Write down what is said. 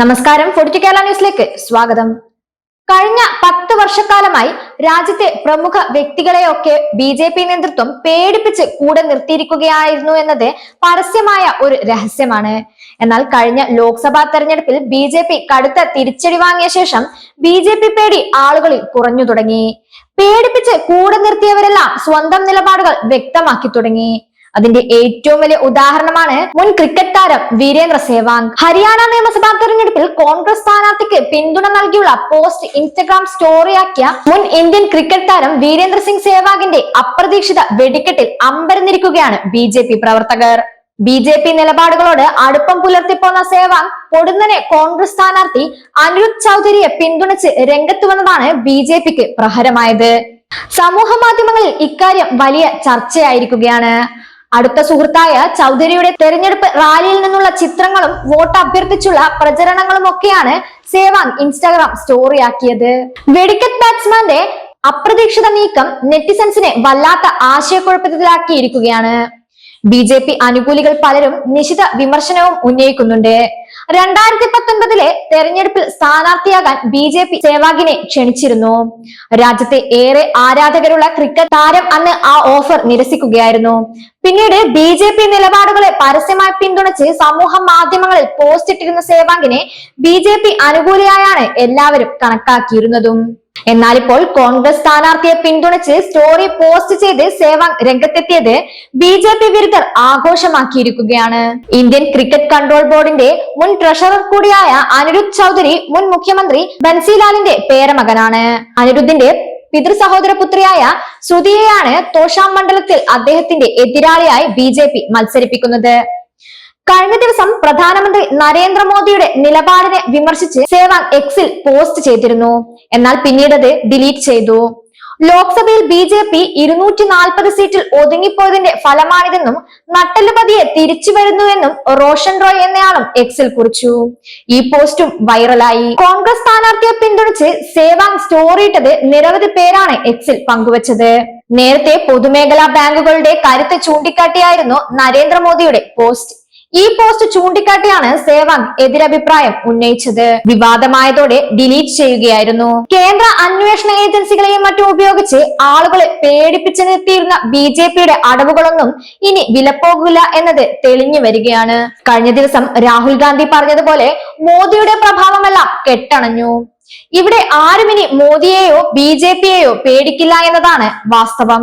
നമസ്കാരം. ഫോർട്ടി കേരള ന്യൂസിലേക്ക് സ്വാഗതം. കഴിഞ്ഞ പത്ത് വർഷക്കാലമായി രാജ്യത്തെ പ്രമുഖ വ്യക്തികളെയൊക്കെ ബി ജെ പി നേതൃത്വം പേടിപ്പിച്ച് കൂടെ നിർത്തിയിരിക്കുകയായിരുന്നു എന്നത് പരസ്യമായ ഒരു രഹസ്യമാണ്. എന്നാൽ കഴിഞ്ഞ ലോക്സഭാ തെരഞ്ഞെടുപ്പിൽ ബി ജെ പി കടുത്ത തിരിച്ചടി വാങ്ങിയ ശേഷം ബി ജെ പി പേടി ആളുകളിൽ കുറഞ്ഞു തുടങ്ങി. പേടിപ്പിച്ച് കൂടെ നിർത്തിയവരെല്ലാം സ്വന്തം നിലപാടുകൾ വ്യക്തമാക്കി തുടങ്ങി. അതിന്റെ ഏറ്റവും വലിയ ഉദാഹരണമാണ് മുൻ ക്രിക്കറ്റ് താരം വീരേന്ദ്ര സേവാങ് ഹരിയാന നിയമസഭാ തെരഞ്ഞെടുപ്പിൽ കോൺഗ്രസ് സ്ഥാനാർത്ഥിക്ക് പിന്തുണ നൽകിയുള്ള പോസ്റ്റ് ഇൻസ്റ്റഗ്രാം സ്റ്റോറിയാക്കിയ മുൻ ഇന്ത്യൻ ക്രിക്കറ്റ് താരം വീരേന്ദ്ര സിംഗ് സേവാഗിന്റെ അപ്രതീക്ഷിത വെടിക്കെട്ടിൽ അമ്പരന്നിരിക്കുകയാണ് ബി ജെ പി പ്രവർത്തകർ. ബി ജെ പി നിലപാടുകളോട് അടുപ്പം പുലർത്തിപ്പോന്ന സേവാങ് പൊടുന്നനെ കോൺഗ്രസ് സ്ഥാനാർത്ഥി അനിരുദ്ധ് ചൗധരിയെ പിന്തുണച്ച് രംഗത്ത് വന്നതാണ് ബി ജെ പിക്ക് പ്രഹരമായത്. സമൂഹ മാധ്യമങ്ങളിൽ ഇക്കാര്യം വലിയ ചർച്ചയായിരിക്കുകയാണ്. അടുത്ത സുഹൃത്തായ ചൗധരിയുടെ തെരഞ്ഞെടുപ്പ് റാലിയിൽ നിന്നുള്ള ചിത്രങ്ങളും വോട്ട് അഭ്യർത്ഥിച്ചുള്ള പ്രചരണങ്ങളും ഒക്കെയാണ് സേവാങ് ഇൻസ്റ്റാഗ്രാം സ്റ്റോറിയാക്കിയത്. വെടിക്കറ്റ് ബാറ്റ്സ്മാന്റെ അപ്രതീക്ഷിത നീക്കം നെറ്റിസൻസിനെ വല്ലാത്ത ആശയക്കുഴപ്പത്തിലാക്കിയിരിക്കുകയാണ്. ബി ജെ പി അനുകൂലികൾ പലരും നിശിത വിമർശനവും ഉന്നയിക്കുന്നുണ്ട്. രണ്ടായിരത്തി പത്തൊൻപതിലെ തെരഞ്ഞെടുപ്പിൽ സ്ഥാനാർത്ഥിയാകാൻ ബി ജെ പി സേവാഗിനെ ക്ഷണിച്ചിരുന്നു. രാജ്യത്തെ ഏറെ ആരാധകരുള്ള ക്രിക്കറ്റ് താരം അന്ന് ആ ഓഫർ നിരസിക്കുകയായിരുന്നു. പിന്നീട് ബി ജെ പി നിലപാടുകളെ പരസ്യമായി പിന്തുണച്ച് സമൂഹ മാധ്യമങ്ങളിൽ പോസ്റ്റ് ഇട്ടിരുന്ന സേവാഗിനെ ബി ജെ പി അനുകൂലിയായാണ് എല്ലാവരും കണക്കാക്കിയിരുന്നതും. എന്നാൽ ഇപ്പോൾ കോൺഗ്രസ് സ്ഥാനാർത്ഥിയെ പിന്തുണച്ച് സ്റ്റോറി പോസ്റ്റ് ചെയ്ത് സേവാങ് രംഗത്തെത്തിയത് ബി ജെ പി വിരുദ്ധർ ആഘോഷമാക്കിയിരിക്കുകയാണ്. ഇന്ത്യൻ ക്രിക്കറ്റ് കൺട്രോൾ ബോർഡിന്റെ മുൻ ട്രഷറർ കൂടിയായ അനിരുദ്ധ് ചൗധരി മുൻ മുഖ്യമന്ത്രി ബൻസിലാലിന്റെ പേരമകനാണ്. അനിരുദ്ധിന്റെ പിതൃ സഹോദര പുത്രിയായ ശ്രുതിയെയാണ് തോഷാം മണ്ഡലത്തിൽ അദ്ദേഹത്തിന്റെ എതിരാളിയായി ബി ജെ പി മത്സരിപ്പിക്കുന്നത്. കഴിഞ്ഞ ദിവസം പ്രധാനമന്ത്രി നരേന്ദ്രമോദിയുടെ നിലപാടിനെ വിമർശിച്ച് സേവാങ് എക്സിൽ പോസ്റ്റ് ചെയ്തിരുന്നു. എന്നാൽ പിന്നീട് അത് ഡിലീറ്റ് ചെയ്തു. ലോക്സഭയിൽ ബി ജെ പി ഇരുന്നൂറ്റി നാൽപ്പത് സീറ്റിൽ ഒതുങ്ങിപ്പോയതിന്റെ ഫലമാണിതെന്നും നട്ടലുപതിയെ തിരിച്ചു വരുന്നുവെന്നും റോഷൻ റോയ് എന്നയാളും എക്സിൽ കുറിച്ചു. ഈ പോസ്റ്റും വൈറലായി. കോൺഗ്രസ് സ്ഥാനാർത്ഥിയെ പിന്തുണച്ച് സേവാങ് സ്റ്റോറിയിട്ടത് നിരവധി പേരാണ് എക്സിൽ പങ്കുവച്ചത്. നേരത്തെ പൊതുമേഖലാ ബാങ്കുകളുടെ കരുത്ത് ചൂണ്ടിക്കാട്ടിയായിരുന്നു നരേന്ദ്രമോദിയുടെ പോസ്റ്റ്. ഈ പോസ്റ്റ് ചൂണ്ടിക്കാട്ടിയാണ് സേവാങ് എതിരഭിപ്രായം ഉന്നയിച്ചത്. വിവാദമായതോടെ ഡിലീറ്റ് ചെയ്യുകയായിരുന്നു. കേന്ദ്ര അന്വേഷണ ഏജൻസികളെയും മറ്റും ഉപയോഗിച്ച് ആളുകളെ പേടിപ്പിച്ചു നിർത്തിയിരുന്ന ബി ജെ പിയുടെ അടവുകളൊന്നും ഇനി വിലപ്പോകില്ല എന്നത് തെളിഞ്ഞു വരികയാണ്. കഴിഞ്ഞ ദിവസം രാഹുൽ ഗാന്ധി പറഞ്ഞതുപോലെ മോദിയുടെ പ്രഭാവമെല്ലാം കെട്ടണഞ്ഞു. ഇവിടെ ആരും ഇനി മോദിയെയോ ബി ജെ പിയെയോ പേടിക്കില്ല എന്നതാണ് വാസ്തവം.